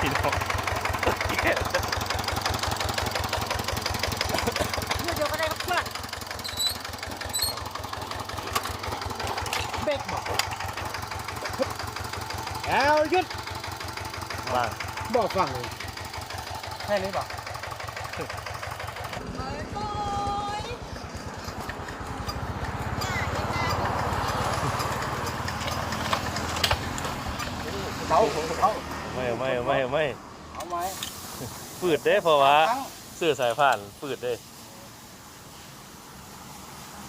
พี่น้องเนี่ยเดียวก็ได้ครับเพื่อนเบรกบอกแล้วหยุดว่างบอกฟังเลยแค่นี้บอกเขาเขาไม่ไม่ไม่ไม่เอาไหมฝืดเด้เพราะว่าทั้งเสื้อสายผ่านฝืดเด้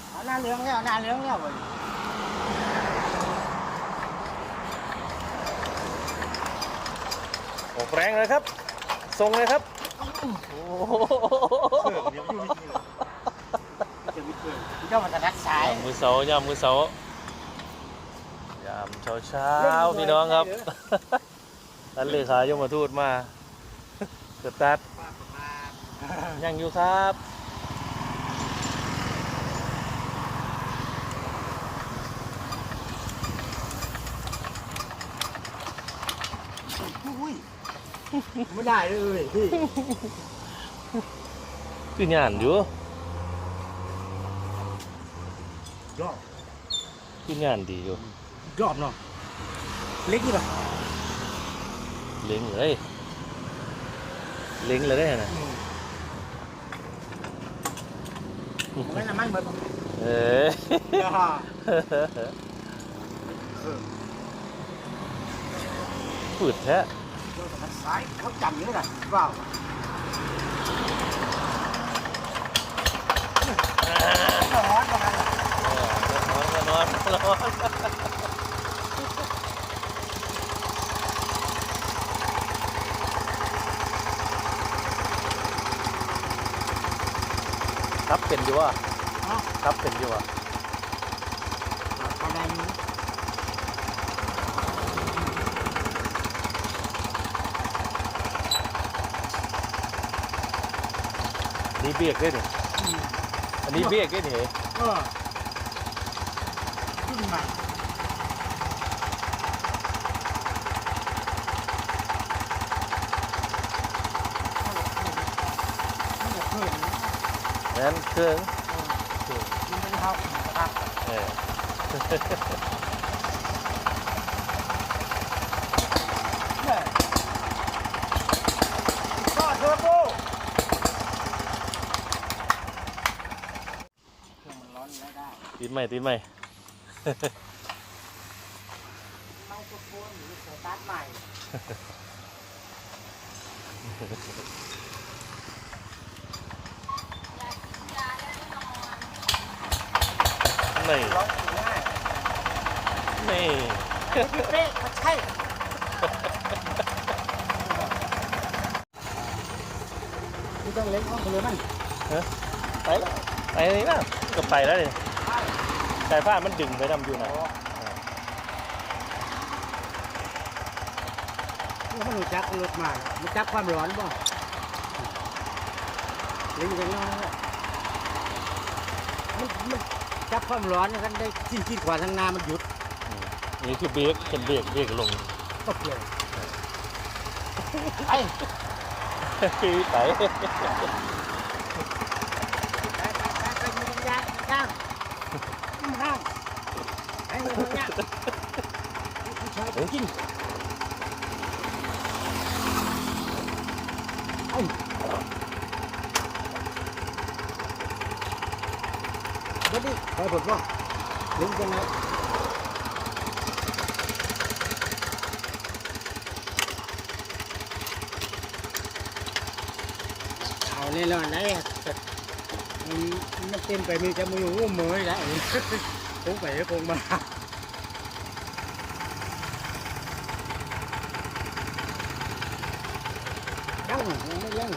เอาหน้าเหลืองแล้วหน้าเหลืองแล้วเว้ยออกแรงเลยครับ ทรงเลยครับโอ้โหเจ้ามันจะรักสายยามมือเสายามมือเสายามเช้าเช้าๆพี่น้องครับ ท่านเลขายมมาทูตมาสตาร์ทยังอยู่ครับอุ้ยไม่ได้เลยพี่คืองานอยู่รอบคืองานดีอยู่รอบเนาะเล็กนี่ป่ะ เล็งเลย เล็งเลยนะไม่น้ำมันเบิดเอ้ยอย่าฝืดแท้เจ้าจะรักสายเขาจำอยู่นะว้าวร้อนประมาณนอนนอนนอน ครับเป็นอยู่วะเนาะครับเป็นอยู่วะอะไรอยู่นี่เบียกด้วยนี่อันนี้เบียกด้วยนี่เออขึ้นมามันจะเพิ่มนะ นั่นเครื่องมันเป็นข้าวครับเออเนี่ยก็เทอร์โบเครื่องมันร้อนแล้วได้ติดไหม่ติดไหม่ ไมโครโฟนหรือสตาร์ทใหม่ นี่ร้อนง่ายนี่พี่เป๊ะมันใช่ไม่ต้องเล็กห้องเลยมันไปแล้วไปนี่นะก็ไปแล้วนี่สายฟ้ามันดึงไปนำอยู่นะมันรู้จักรถมามันจักความร้อนบ่เล่นกันเนาะมันมัน จับความร้อนกันได้ที่ที่กว่าทางหน้ามันหยุดนี่คือเบรกเป็นเบรกเบรกลงก็เปลี่ยนไอ้คือไปไปไปไปไปมียางย่างห้างไอ้เงี้ยย่างผู้ชายไปกินไอ้เดี๋ยวดิไปผลว่าลุงยังไงเอาเล่นแล้วอันไหนอะมันมันเต็มไปมีจะมือหัวมือแล้วคงไปคงมายังยังไม่ยัง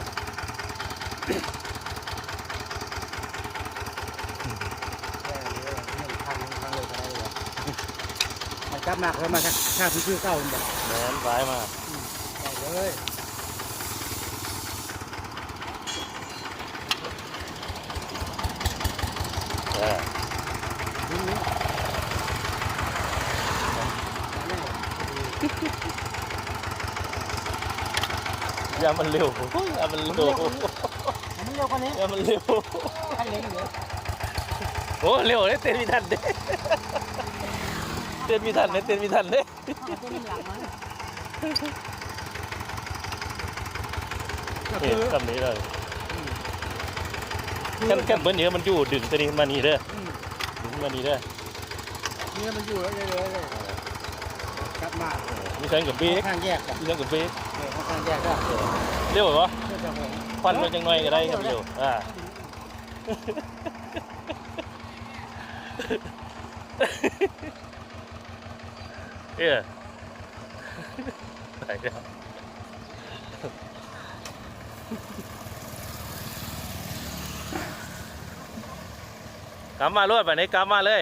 มัน จับมากแล้วมาถ้าพี่ชื่อเก้ามันแบบแมนซ้ายมาได้เลยเออนี่นี่อย่ามันเร็วอย่ามันเร็วอันนี้เร็วกว่านี้อย่ามันเร็วคันเร่งอยู่โอ้เร็วเลยเต้นมีทันเด้เต้นมีทันเด้เต้นมีทันเด้ตัวนี้หลังมันก็นี่คือคำนี้เลยแค่แค่เบิ้ลเนี้ยมันอยู่ดึงตัวนี้มานี่เด้ออืมดึงมานี่เด้อนี่มันอยู่แล้วเลยเลยกลับมามีแสงกับเบรกข้างแยกกันมีแสงกับเบรกข้างแยกก็เร็วเหรอเพื่อจะหงควันมันจังหน่อยก็ได้ครับเร็วอ่า เออไปแล้วกลับมาลวดแบบนี้กลับมาเลย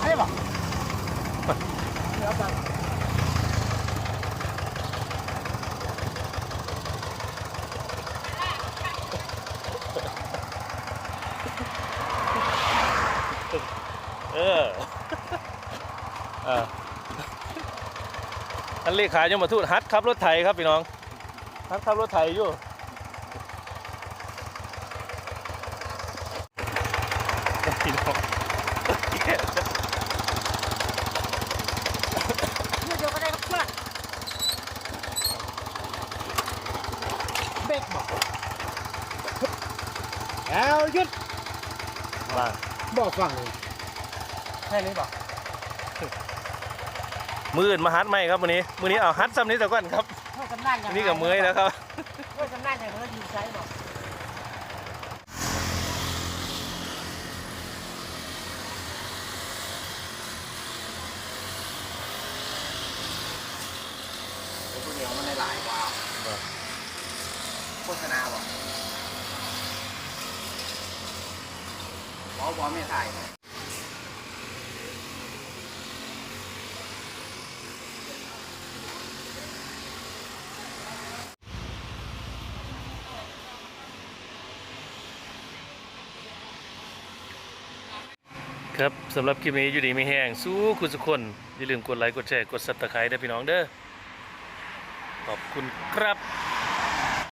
ไอ้บอกเดี๋ยวกัน เออ เออท่าน เลขายมมาทูตฮัดขับรถไถครับพี่น้องฮัดขับรถไถอยู่พี่น้องเดี๋ยวก็ได้ครับเพื่อนเบรกบอกแล้วหยุดมาบอกฟังเลยแค่นี้บอก มืออื่นมาฮัดไหมครับวันนี้มือนี้เอาฮัดซ้ำนี้แต่ก่อนครับเพื่อจำนานอย่างอันนี้กับเมอยแล้วครับเพื่อจำนานอย่างเพื่อยืมใช้บอกตัวเหนียวมันหลายกว่าครับโฆษณาบอกบอบอไม่ถ่าย ครับสำหรับคลิปนี้อยู่ดีไม่แห้งสู้คุณสุกคนอย่าลืมกดไลค์กดแชร์กดซับสไครต์ด้พี่น้องเด้อขอบคุณครับ